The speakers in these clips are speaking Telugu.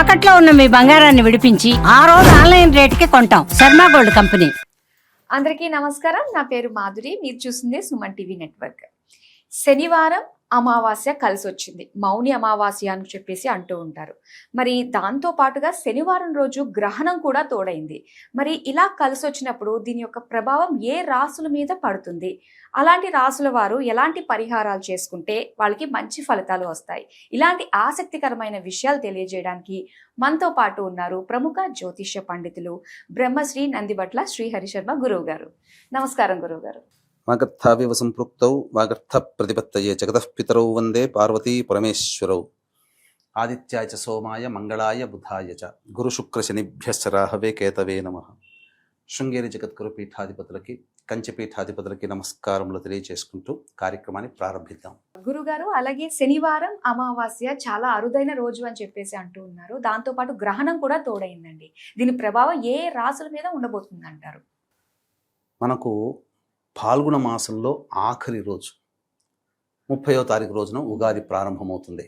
తాకట్లో ఉన్న మీ బంగారాన్ని విడిపించి ఆ రోజు ఆన్లైన్ రేటుకి కొంటాం. Sharma gold company. అందరికీ నమస్కారం. నా పేరు మాధురి. మీరు చూసిందే సుమన్ టీవీ నెట్వర్క్. శనివారం అమావాస్య కలిసి వచ్చింది మౌని అమావాస్య అని చెప్పేసి అంటూ ఉంటారు. మరి దాంతో పాటుగా శనివారం రోజు గ్రహణం కూడా తోడైంది. మరి ఇలా కలిసి వచ్చినప్పుడు దీని యొక్క ప్రభావం ఏ రాసుల మీద పడుతుంది? అలాంటి రాసుల వారు ఎలాంటి పరిహారాలు చేసుకుంటే వాళ్ళకి మంచి ఫలితాలు వస్తాయి? ఇలాంటి ఆసక్తికరమైన విషయాలు తెలియజేయడానికి మనతో పాటు ఉన్నారు ప్రముఖ జ్యోతిష్య పండితులు బ్రహ్మశ్రీ నందిబట్ల శ్రీహరి శర్మ గురువు గారు నమస్కారం గురువు గారు వాగర్థావివ సంపృక్తౌ వాగర్థ ప్రతిపత్తయే జగతః పితరౌ వందే పార్వతీ పరమేశ్వరౌ ఆదిత్యాయ చ సోమాయ మంగళాయ బుధాయ చ గురుశుక్రశనిభ్యశ్చ రాహవే కేతవే నమ శృంగేరి జగద్గురు పీఠాధిపతులకి కంచి పీఠాధిపతులకి నమస్కారములు తెలియజేసుకుంటూ కార్యక్రమాన్ని ప్రారంభిద్దాం. గురుగారు అలాగే శనివారం అమావాస్య చాలా అరుదైన రోజు అని చెప్పేసి అంటూ ఉన్నారు. దాంతో పాటు గ్రహణం కూడా తోడైందండి. దీని ప్రభావం ఏ రాసుల మీద ఉండబోతుంది అంటారు మనకు పాల్గొన మాసంలో ఆఖరి రోజు. ముప్పయో తారీఖు రోజున ఉగాది ప్రారంభమవుతుంది.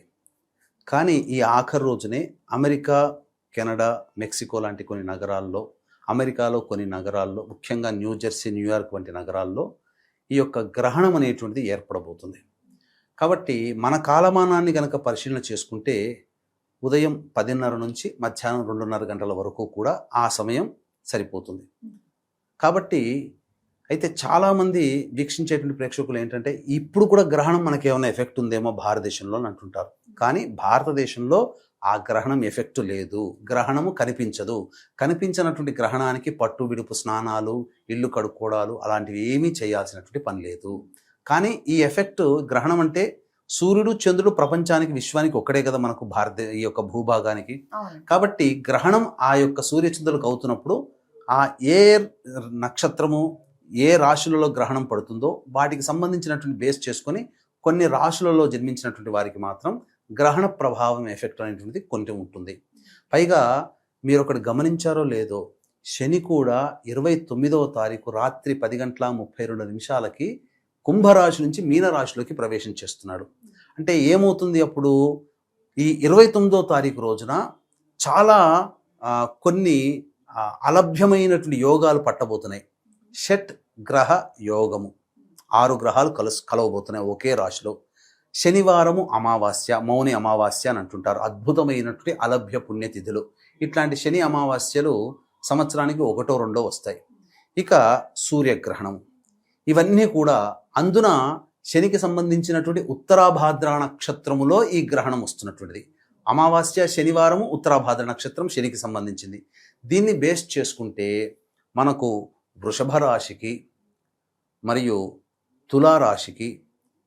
కానీ ఈ ఆఖరి రోజునే అమెరికా కెనడా మెక్సికో లాంటి కొన్ని నగరాల్లో అమెరికాలో కొన్ని నగరాల్లో ముఖ్యంగా న్యూజెర్సీ న్యూయార్క్ వంటి నగరాల్లో ఈ యొక్క గ్రహణం అనేటువంటిది ఏర్పడబోతుంది. కాబట్టి మన కాలమానాన్ని గనక పరిశీలన చేసుకుంటే ఉదయం పదిన్నర నుంచి మధ్యాహ్నం రెండున్నర గంటల వరకు కూడా ఆ సమయం సరిపోతుంది. కాబట్టి అయితే చాలామంది వీక్షించేటువంటి ప్రేక్షకులు ఏంటంటే ఇప్పుడు కూడా గ్రహణం మనకి ఏమైనా ఎఫెక్ట్ ఉందేమో భారతదేశంలో అని అంటుంటారు. కానీ భారతదేశంలో ఆ గ్రహణం ఎఫెక్ట్ లేదు. గ్రహణము కనిపించదు. కనిపించినటువంటి గ్రహణానికి పట్టు విడుపు స్నానాలు ఇల్లు కడుక్కోవడాలు అలాంటివి ఏమీ చేయాల్సినటువంటి పని లేదు. కానీ ఈ ఎఫెక్ట్ గ్రహణం అంటే సూర్యుడు చంద్రుడు ప్రపంచానికి విశ్వానికి ఒక్కడే కదా మనకు భారత ఈ యొక్క భూభాగానికి. కాబట్టి గ్రహణం ఆ యొక్క సూర్యచంద్రులకు అవుతున్నప్పుడు ఆ ఏ నక్షత్రము ఏ రాశులలో గ్రహణం పడుతుందో వాటికి సంబంధించినటువంటి బేస్ చేసుకొని కొన్ని రాశులలో జన్మించినటువంటి వారికి మాత్రం గ్రహణ ప్రభావం ఎఫెక్ట్ అనేటువంటిది కొంచెం ఉంటుంది. పైగా మీరు ఒకటి గమనించారో లేదో శని కూడా ఇరవై తొమ్మిదవ తారీఖు రాత్రి పది గంటల ముప్పై రెండు నిమిషాలకి కుంభరాశి నుంచి మీనరాశిలోకి ప్రవేశం చేస్తున్నాడు. అంటే ఏమవుతుంది అప్పుడు? ఈ ఇరవై తొమ్మిదో తారీఖు రోజున చాలా కొన్ని అలభ్యమైనటువంటి యోగాలు పట్టబోతున్నాయి. షట్ గ్రహ యోగము. ఆరు గ్రహాలు కలుసు కలవబోతున్నాయి ఒకే రాశిలో. శనివారము అమావాస్య మౌని అమావాస్య అని అంటుంటారు. అద్భుతమైనటువంటి అలభ్య పుణ్యతిథులు ఇట్లాంటి శని అమావాస్యలు సంవత్సరానికి ఒకటో రెండో వస్తాయి. ఇక సూర్యగ్రహణం ఇవన్నీ కూడా అందున శనికి సంబంధించినటువంటి ఉత్తరాభాద్ర నక్షత్రములో ఈ గ్రహణం వస్తున్నటువంటిది. అమావాస్య శనివారము ఉత్తరాభాద్ర నక్షత్రం శనికి సంబంధించింది. దీన్ని బేస్ చేసుకుంటే మనకు వృషభ రాశికి మరియు తులారాశికి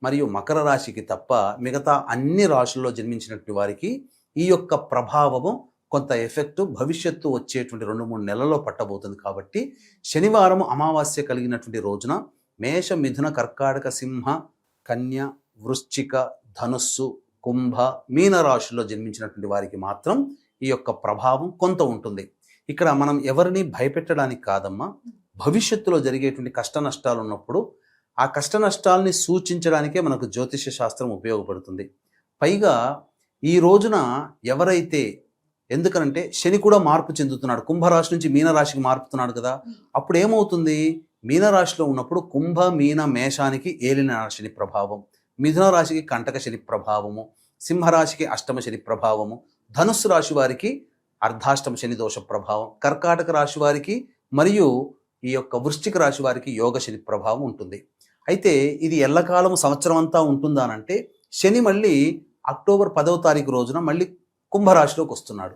మరియు మకర రాశికి తప్ప మిగతా అన్ని రాశుల్లో జన్మించినటువంటి వారికి ఈ యొక్క ప్రభావము కొంత ఎఫెక్ట్ భవిష్యత్తు వచ్చేటువంటి రెండు మూడు నెలల్లో పట్టబోతుంది కాబట్టి శనివారం అమావాస్య కలిగినటువంటి రోజున మేష మిథున కర్కాటక సింహ కన్య వృశ్చిక ధనుస్సు కుంభ మీన రాశుల్లో జన్మించినటువంటి వారికి మాత్రం ఈ యొక్క ప్రభావం కొంత ఉంటుంది. ఇక్కడ మనం ఎవరిని భయపెట్టడానికి కాదమ్మా భవిష్యత్తులో జరిగేటువంటి కష్ట నష్టాలు ఉన్నప్పుడు ఆ కష్ట నష్టాలని సూచించడానికే మనకు జ్యోతిష శాస్త్రం ఉపయోగపడుతుంది. పైగా ఈ రోజున ఎవరైతే ఎందుకనంటే శని కూడా మార్పు చెందుతున్నాడు. కుంభరాశి నుంచి మీనరాశికి మారుతున్నాడు కదా. అప్పుడు ఏమవుతుంది? మీనరాశిలో ఉన్నప్పుడు కుంభ మీన మేషానికి ఏలిన శని ప్రభావం మిథున రాశికి కంటక శని ప్రభావము సింహరాశికి అష్టమ శని ప్రభావము ధనుస్సు రాశి వారికి అర్ధాష్టమ శని దోష ప్రభావం కర్కాటక రాశి వారికి మరియు ఈ యొక్క వృశ్చిక రాశి వారికి యోగ శని ప్రభావం ఉంటుంది. అయితే ఇది ఎల్లకాలం సంవత్సరం అంతా ఉంటుందా అంటే శని మళ్ళీ అక్టోబర్ పదవ తారీఖు రోజున మళ్ళీ కుంభరాశిలోకి వస్తున్నాడు.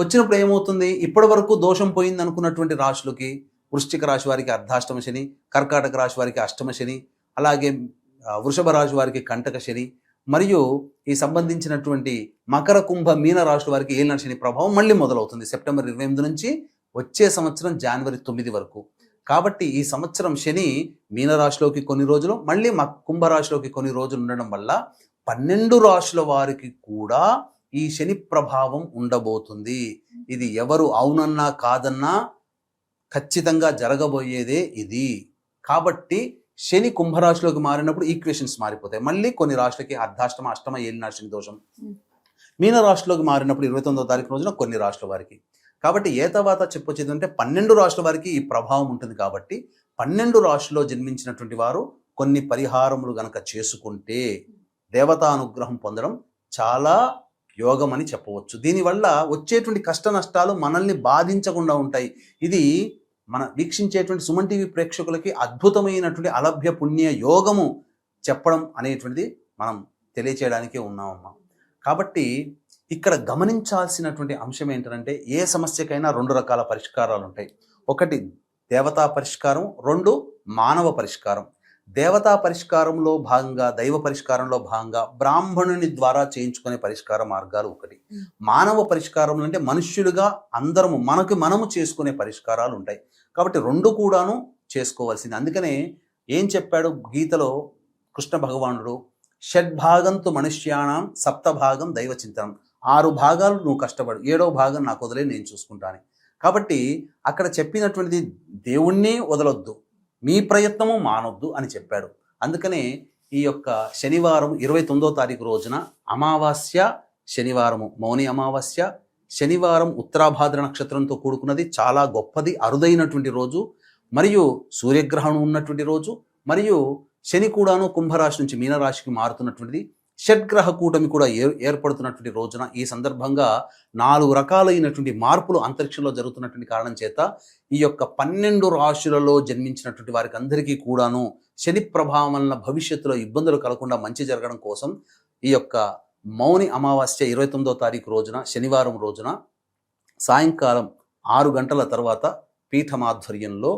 వచ్చినప్పుడు ఏమవుతుంది? ఇప్పటి వరకు దోషం పోయింది అనుకున్నటువంటి రాశులకి వృశ్చిక రాశి వారికి అర్ధాష్టమ శని కర్కాటక రాశి వారికి అష్టమ శని అలాగే వృషభ రాశి వారికి కంటక శని మరియు ఈ సంబంధించినటువంటి మకర కుంభ మీన రాశుల వారికి ఏలిన శని ప్రభావం మళ్ళీ మొదలవుతుంది. సెప్టెంబర్ ఇరవై ఎనిమిది నుంచి వచ్చే సంవత్సరం జనవరి తొమ్మిది వరకు. కాబట్టి ఈ సంవత్సరం శని మీనరాశిలోకి కొన్ని రోజులు మళ్ళీ మ కుంభరాశిలోకి కొన్ని రోజులు ఉండడం వల్ల పన్నెండు రాశుల వారికి కూడా ఈ శని ప్రభావం ఉండబోతుంది. ఇది ఎవరు అవునన్నా కాదన్నా ఖచ్చితంగా జరగబోయేదే ఇది. కాబట్టి శని కుంభరాశిలోకి మారినప్పుడు ఈక్వేషన్స్ మారిపోతాయి. మళ్ళీ కొన్ని రాశులకి అర్ధాష్టమ అష్టమ ఏలినా శని దోషం. మీన రాశిలోకి మారినప్పుడు ఇరవై తొమ్మిదో తారీఖు రోజున కొన్ని రాష్ట్రాల వారికి కాబట్టి ఏ తర్వాత చెప్పొచ్చేది అంటే పన్నెండు రాష్ట్రాల వారికి ఈ ప్రభావం ఉంటుంది కాబట్టి పన్నెండు రాశుల్లో జన్మించినటువంటి వారు కొన్ని పరిహారములు గనక చేసుకుంటే దేవతా అనుగ్రహం పొందడం చాలా యోగం అని చెప్పవచ్చు దీనివల్ల వచ్చేటువంటి కష్ట నష్టాలు మనల్ని బాధించకుండా ఉంటాయి. ఇది మన వీక్షించేటువంటి సుమన్ టీవీ ప్రేక్షకులకి అద్భుతమైనటువంటి అలభ్య పుణ్య యోగము చెప్పడం అనేటువంటిది మనం తెలియచేయడానికే ఉన్నామమ్మా. కాబట్టి ఇక్కడ గమనించాల్సినటువంటి అంశం ఏంటంటే ఏ సమస్యకైనా రెండు రకాల పరిష్కారాలు ఉంటాయి. ఒకటి దేవతా పరిష్కారం రెండు మానవ పరిష్కారం. దేవతా పరిష్కారంలో భాగంగా దైవ పరిష్కారంలో భాగంగా బ్రాహ్మణుని ద్వారా చేయించుకునే పరిష్కార మార్గాలు ఒకటి. మానవ పరిష్కారం అంటే మనుష్యులుగా అందరము మనకు మనము చేసుకునే పరిష్కారాలు ఉంటాయి. కాబట్టి రెండు కూడాను చేసుకోవాల్సింది. అందుకనే ఏం చెప్పాడు గీతలో కృష్ణ భగవానుడు? షడ్భాగంతు మనుష్యాణం సప్తభాగం దైవ చింతనం. ఆరు భాగాలు నువ్వు కష్టపడు. ఏడో భాగం నాకు వదిలే నేను చూసుకుంటాను కాబట్టి అక్కడ చెప్పినటువంటిది దేవుణ్ణి వదలొద్దు. మీ ప్రయత్నము మానొద్దు అని చెప్పాడు. అందుకనే ఈ యొక్క శనివారం ఇరవై తొమ్మిదో తారీఖు రోజున అమావాస్య శనివారము మౌని అమావాస్య శనివారం ఉత్తరాభాద్ర నక్షత్రంతో కూడుకున్నది చాలా గొప్పది అరుదైనటువంటి రోజు. మరియు సూర్యగ్రహణం ఉన్నటువంటి రోజు. మరియు శని కూడాను కుంభరాశి నుంచి మీనరాశికి మారుతున్నటువంటిది. షడ్గ్రహ కూటమి కూడా ఏ ఏర్పడుతున్నటువంటి రోజున ఈ సందర్భంగా నాలుగు రకాలైనటువంటి మార్పులు అంతరిక్షంలో జరుగుతున్నటువంటి కారణం చేత ఈ యొక్క పన్నెండు రాశులలో జన్మించినటువంటి వారికి అందరికీ కూడాను శని ప్రభావం వలన భవిష్యత్తులో ఇబ్బందులు కలగకుండా మంచి జరగడం కోసం ఈ యొక్క మౌని అమావాస్య ఇరవై తొమ్మిదో తారీఖు రోజున శనివారం రోజున సాయంకాలం ఆరు గంటల తర్వాత పీఠమాధ్వర్యంలో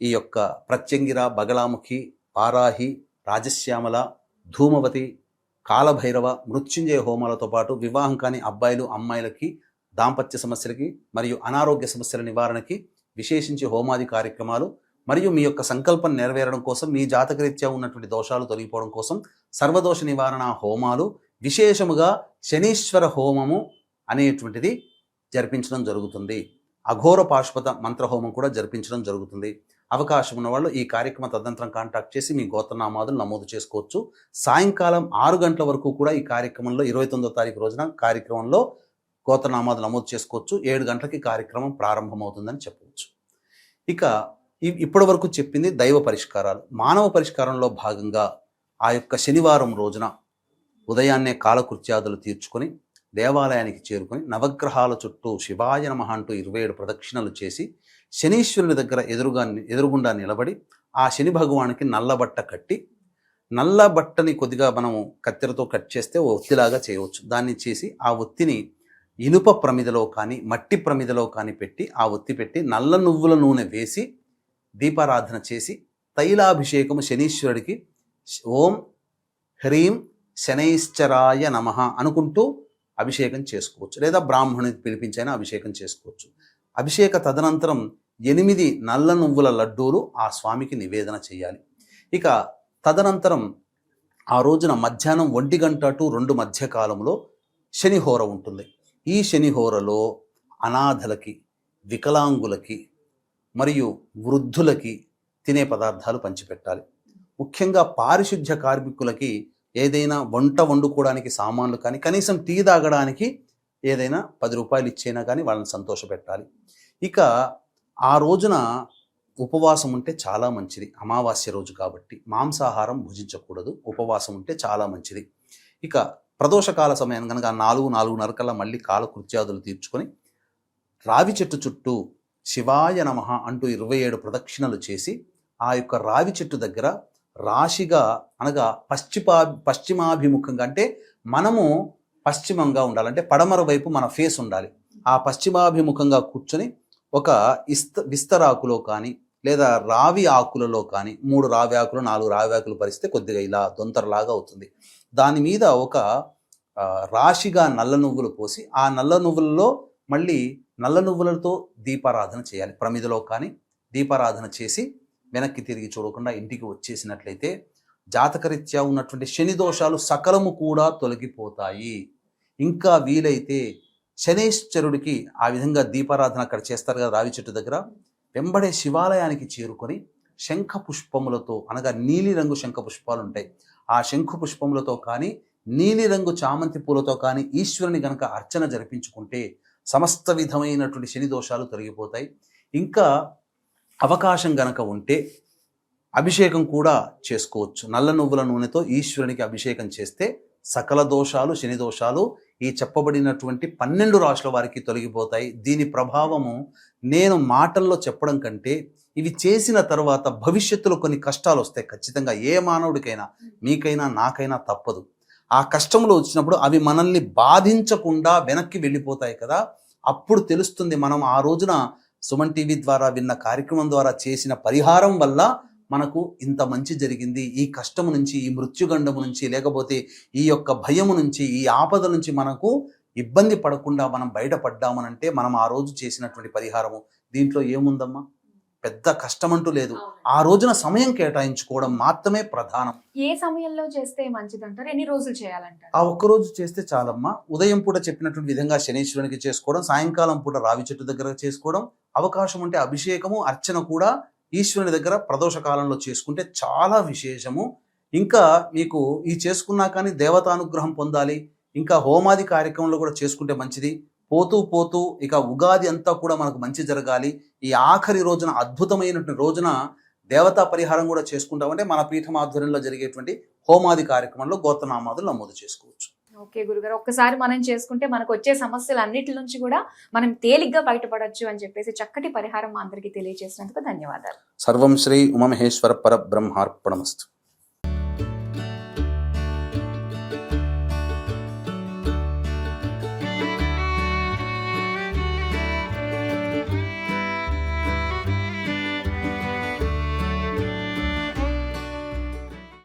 ఈ యొక్క ప్రత్యంగిర బగలాముఖి పారాహి రాజశ్యామల ధూమవతి కాలభైరవ మృత్యుంజయ హోమాలతో పాటు వివాహం కాని అబ్బాయిలు అమ్మాయిలకి దాంపత్య సమస్యలకి మరియు అనారోగ్య సమస్యల నివారణకి విశేషించి హోమాది కార్యక్రమాలు మరియు మీ యొక్క సంకల్పం నెరవేరడం కోసం మీ జాతకరీత్యా ఉన్నటువంటి దోషాలు తొలగిపోవడం కోసం సర్వదోష నివారణ హోమాలు విశేషముగా శనీశ్వర హోమము అనేటువంటిది జరిపించడం జరుగుతుంది. అఘోర పాశుపత మంత్రహోమం కూడా జరిపించడం జరుగుతుంది. అవకాశం ఉన్నవాళ్ళు ఈ కార్యక్రమ తదనంతరం కాంటాక్ట్ చేసి మీ గోతనామాదులు నమోదు చేసుకోవచ్చు. సాయంకాలం ఆరు గంటల వరకు కూడా ఈ కార్యక్రమంలో ఇరవై తొమ్మిదో తారీఖు రోజున కార్యక్రమంలో గోతనామాదులు నమోదు చేసుకోవచ్చు. ఏడు గంటలకి కార్యక్రమం ప్రారంభమవుతుందని చెప్పవచ్చు. ఇక ఇప్పటి వరకు చెప్పింది దైవ పరిష్కారాలు. మానవ పరిష్కారంలో భాగంగా ఆ యొక్క శనివారం రోజున ఉదయాన్నే కాలకృత్యాదులు తీర్చుకొని దేవాలయానికి చేరుకొని నవగ్రహాల చుట్టూ శివాయ నమ అంటూ ఇరవై ఏడు ప్రదక్షిణలు చేసి శనీశ్వరుని దగ్గర ఎదురుగా ఎదురుగుండా నిలబడి ఆ శని భగవానికి నల్లబట్ట కట్టి నల్ల బట్టని కొద్దిగా మనం కత్తెరతో కట్ చేస్తే ఓ ఒత్తిలాగా చేయవచ్చు. దాన్ని చేసి ఆ ఒత్తిని ఇనుప ప్రమిదలో కానీ మట్టి ప్రమిదలో కానీ పెట్టి ఆ ఒత్తి పెట్టి నల్ల నువ్వుల నూనె వేసి దీపారాధన చేసి తైలాభిషేకము శనీశ్వరుడికి ఓం హ్రీం శనైశ్చరాయ నమ అనుకుంటూ అభిషేకం చేసుకోవచ్చు. లేదా బ్రాహ్మణుని పిలిపించైనా అభిషేకం చేసుకోవచ్చు. అభిషేక తదనంతరం ఎనిమిది నల్ల నువ్వుల లడ్డూలు ఆ స్వామికి నివేదన చేయాలి. ఇక తదనంతరం ఆ రోజున మధ్యాహ్నం ఒంటి గంట టు రెండు మధ్యకాలంలో శనిహోర ఉంటుంది. ఈ శనిహోరలో అనాథలకి వికలాంగులకి మరియు వృద్ధులకి తినే పదార్థాలు పంచిపెట్టాలి. ముఖ్యంగా పారిశుద్ధ్య కార్మికులకి ఏదైనా వంట వండుకోవడానికి సామాన్లు కానీ కనీసం టీ తాగడానికి ఏదైనా పది రూపాయలు ఇచ్చైనా కానీ వాళ్ళని సంతోషపెట్టాలి. ఇక ఆ రోజున ఉపవాసం ఉంటే చాలా మంచిది. అమావాస్య రోజు కాబట్టి మాంసాహారం భుజించకూడదు. ఉపవాసం ఉంటే చాలా మంచిది. ఇక ప్రదోషకాల సమయం కనుక నాలుగు నాలుగున్నర కల్లా మళ్ళీ కాలకృత్యాదులు తీర్చుకొని రావి చెట్టు చుట్టూ శివాయ నమః అంటూ ఇరవై ఏడు ప్రదక్షిణలు చేసి ఆ యొక్క రావి చెట్టు దగ్గర రాశిగా అనగా పశ్చిమా పశ్చిమాభిముఖంగా అంటే మనము పశ్చిమంగా ఉండాలంటే పడమర వైపు మన ఫేస్ ఉండాలి. ఆ పశ్చిమాభిముఖంగా కూర్చొని ఒక ఇస్త విస్తరాకులో కానీ లేదా రావి ఆకులలో కానీ మూడు రావి ఆకులు నాలుగు రావి ఆకులు పరిస్తే కొద్దిగా ఇలా దొంతరలాగా అవుతుంది. దాని మీద ఒక రాశిగా నల్ల నువ్వులు పోసి ఆ నల్ల నువ్వులలో మళ్ళీ నల్ల నువ్వులతో దీపారాధన చేయాలి. ప్రమిదలో కానీ దీపారాధన చేసి వెనక్కి తిరిగి చూడకుండా ఇంటికి వచ్చేసినట్లయితే జాతకరీత్యా ఉన్నటువంటి శని దోషాలు సకలము కూడా తొలగిపోతాయి. ఇంకా వీలైతే శనేశ్వరుడికి ఆ విధంగా దీపారాధన అక్కడ చేస్తారు కదా రావి చెట్టు దగ్గర. వెంబడే శివాలయానికి చేరుకొని శంఖ పుష్పములతో అనగా నీలిరంగు శంఖ పుష్పాలు ఉంటాయి ఆ శంఖు పుష్పములతో కానీ నీలిరంగు చామంతి పూలతో కానీ ఈశ్వరుని గనక అర్చన జరిపించుకుంటే సమస్త విధమైనటువంటి శని దోషాలు తొలగిపోతాయి. ఇంకా అవకాశం గనక ఉంటే అభిషేకం కూడా చేసుకోవచ్చు. నల్ల నువ్వుల నూనెతో ఈశ్వరునికి అభిషేకం చేస్తే సకల దోషాలు శని దోషాలు ఈ చెప్పబడినటువంటి పన్నెండు రాశుల వారికి తొలగిపోతాయి. దీని ప్రభావము నేను మాటల్లో చెప్పడం కంటే ఇవి చేసిన తర్వాత భవిష్యత్తులో కొన్ని కష్టాలు వస్తాయి. ఖచ్చితంగా ఏ మానవుడికైనా మీకైనా నాకైనా తప్పదు. ఆ కష్టంలో వచ్చినప్పుడు అవి మనల్ని బాధించకుండా వెనక్కి వెళ్ళిపోతాయి కదా. అప్పుడు తెలుస్తుంది మనం ఆ రోజున సుమన్ టీవీ ద్వారా విన్న కార్యక్రమం ద్వారా చేసిన పరిహారం వల్ల మనకు ఇంత మంచి జరిగింది. ఈ కష్టము నుంచి ఈ మృత్యుగండము నుంచి లేకపోతే ఈ యొక్క భయము నుంచి ఈ ఆపద నుంచి మనకు ఇబ్బంది పడకుండా మనం బయటపడ్డామనంటే మనం ఆ రోజు చేసినటువంటి పరిహారము. దీంట్లో ఏముందమ్మా? పెద్ద కష్టమంటూ లేదు. ఆ రోజున సమయం కేటాయించుకోవడం మాత్రమే ప్రధానం. ఏ సమయంలో చేస్తే మంచిదంటారు? ఎన్ని రోజులు చేయాలంటారు? ఆ ఒక్క రోజు చేస్తే చాలమ్మా. ఉదయం పూట చెప్పినటువంటి విధంగా శనీశ్వరునికి చేసుకోవడం సాయంకాలం పూట రావి చెట్టు దగ్గర చేసుకోవడం అవకాశం ఉంటే అభిషేకము అర్చన కూడా ఈశ్వరుని దగ్గర ప్రదోష కాలంలో చేసుకుంటే చాలా విశేషము. ఇంకా మీకు ఈ చేసుకున్నా కానీ దేవతానుగ్రహం పొందాలి. ఇంకా హోమాది కార్యక్రమంలో కూడా చేసుకుంటే మంచిది. పోతూ పోతూ ఇక ఉగాది అంతా కూడా మనకు మంచి జరగాలి. ఈ ఆఖరి రోజున అద్భుతమైనటువంటి రోజున దేవతా పరిహారం కూడా చేసుకుంటామంటే మన పీఠం ఆధ్వర్యంలో జరిగేటువంటి హోమాది కార్యక్రమంలో గోత్రనామాదులు నమోదు చేసుకోవచ్చు. ఓకే గురుగారు. ఒక్కసారి మనం చేసుకుంటే మనకు వచ్చే సమస్యలు అన్నిటి నుంచి కూడా మనం తేలిగ్గా బయటపడొచ్చు అని చెప్పేసి చక్కటి పరిహారం మా అందరికీ తెలియజేసినందుకు ధన్యవాదాలు. సర్వం శ్రీ ఉమమహేశ్వర పరబ్రహ్మార్పణమస్తు.